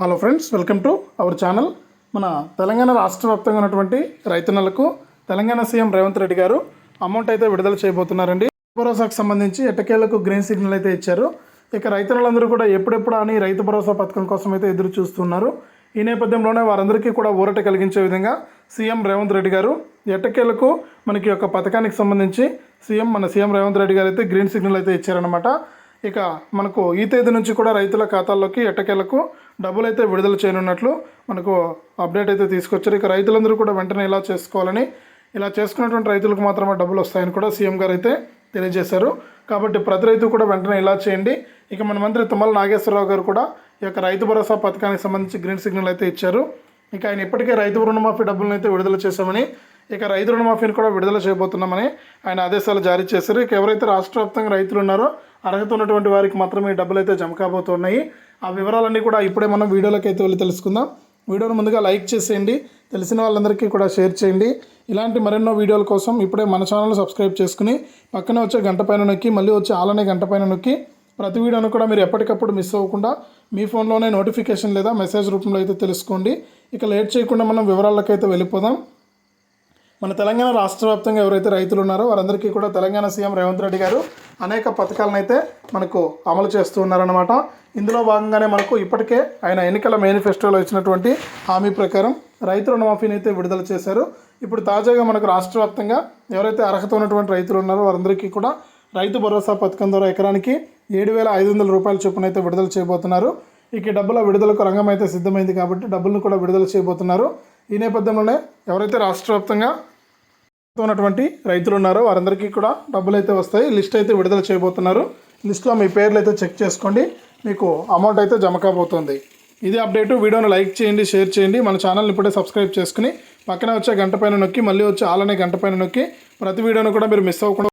Hello friends welcome to our channel మన తెలంగాణ రాష్ట్ర వ్యాప్తంగా ఉన్నటువంటి రైతన్నలకు తెలంగాణ సీఎం రేవంత్ రెడ్డి గారు అమౌంట్ అయితే విడుదల చేయబోతున్నారండి. భరోసాకు సంబంధించి ఎట్టకేలకు గ్రీన్ సిగ్నల్ అయితే ఇచ్చారు. ఇక రైతన్నలందరూ కూడా ఎప్పుడెప్పుడు అని రైతు భరోసా పథకం కోసం అయితే ఎదురు చూస్తున్నారు. ఈ నేపథ్యంలోనే వారందరికీ కూడా ఊరట కలిగించే విధంగా సీఎం రేవంత్ రెడ్డి గారు ఎట్టకేలకు మనకి యొక్క పథకానికి సంబంధించి సీఎం మన సీఎం రేవంత్ రెడ్డి గారు అయితే గ్రీన్ సిగ్నల్ అయితే ఇచ్చారనమాట ఇక మనకు ఈ తేదీ నుంచి కూడా రైతుల ఖాతాల్లోకి ఎట్టకేలకు డబ్బులు అయితే విడుదల చేయనున్నట్లు మనకు అప్డేట్ అయితే తీసుకొచ్చారు. ఇక రైతులందరూ కూడా వెంటనే ఇలా చేసుకోవాలని ఇలా చేసుకున్నటువంటి రైతులకు మాత్రమే డబ్బులు వస్తాయని కూడా సీఎం గారు అయితే తెలియజేశారు. కాబట్టి ప్రతి రైతు కూడా వెంటనే ఇలా చేయండి. ఇక మన మంత్రి తుమ్మల నాగేశ్వరరావు గారు కూడా ఈ యొక్క రైతు భరోసా పథకానికి సంబంధించి గ్రీన్ సిగ్నల్ అయితే ఇచ్చారు. ఇక ఆయన ఇప్పటికే రైతు రుణమాఫీ డబ్బులను అయితే విడుదల చేశామని ఇక రైతు రుణమాఫీని కూడా విడుదల చేయబోతున్నామని ఆయన ఆదేశాలు జారీ చేశారు. ఇక ఎవరైతే రాష్ట్ర వ్యాప్తంగా రైతులు ఉన్నారో అర్హత ఉన్నటువంటి వారికి మాత్రమే డబ్బులు అయితే జమ కాబోతున్నాయి. ఆ వివరాలన్నీ కూడా ఇప్పుడే మనం వీడియోలోకి అయితే వెళ్ళి తెలుసుకుందాం. వీడియోను ముందుగా లైక్ చేసేయండి. తెలిసిన వాళ్ళందరికీ కూడా షేర్ చేయండి. ఇలాంటి మరెన్నో వీడియోల కోసం ఇప్పుడే మన ఛానల్ సబ్స్క్రైబ్ చేసుకుని పక్కనే వచ్చే గంట పైన నొక్కి మళ్ళీ వచ్చే ఆలనే గంట పైన నొక్కి ప్రతి వీడియోను కూడా మీరు ఎప్పటికప్పుడు మిస్ అవ్వకుండా మీ ఫోన్లోనే నోటిఫికేషన్ లేదా మెసేజ్ రూపంలో అయితే తెలుసుకోండి. ఇక లేట్ చేయకుండా మనం వివరాలకైతే వెళ్ళిపోదాం. మన తెలంగాణ రాష్ట్ర వ్యాప్తంగా ఎవరైతే రైతులు ఉన్నారో వారందరికీ కూడా తెలంగాణ సీఎం రేవంత్ రెడ్డి గారు అనేక పథకాలను అయితే మనకు అమలు చేస్తూ ఉన్నారన్నమాట. ఇందులో భాగంగానే మనకు ఇప్పటికే ఆయన ఎన్నికల మేనిఫెస్టోలో ఇచ్చినటువంటి హామీ ప్రకారం రైతు రుణమాఫీని అయితే విడుదల చేశారు. ఇప్పుడు తాజాగా మనకు రాష్ట్ర వ్యాప్తంగా ఎవరైతే అర్హత ఉన్నటువంటి రైతులు ఉన్నారో వారందరికీ కూడా రైతు భరోసా పథకం ద్వారా ఎకరానికి ఏడు వేల ఐదు వందల రూపాయల చొప్పున అయితే విడుదల చేయబోతున్నారు. ఇక డబ్బుల విడుదలకు రంగం అయితే సిద్ధమైంది కాబట్టి డబ్బులను కూడా విడుదల చేయబోతున్నారు. ఈ నేపథ్యంలోనే ఎవరైతే రాష్ట్ర వ్యాప్తంగా ఉన్నటువంటి రైతులు ఉన్నారు వారందరికీ కూడా డబ్బులు అయితే వస్తాయి. లిస్ట్ అయితే విడుదల చేయబోతున్నారు. లిస్ట్లో మీ పేర్లు అయితే చెక్ చేసుకోండి. మీకు అమౌంట్ అయితే జమ కాబోతుంది. ఇది అప్డేట్. వీడియోను లైక్ చేయండి షేర్ చేయండి. మన ఛానల్ని ఇప్పుడే సబ్స్క్రైబ్ చేసుకుని పక్కన వచ్చే గంట పైన నొక్కి మళ్ళీ వచ్చే ఆలనే గంట పైన నొక్కి ప్రతి వీడియోను కూడా మీరు మిస్ అవ్వకుండా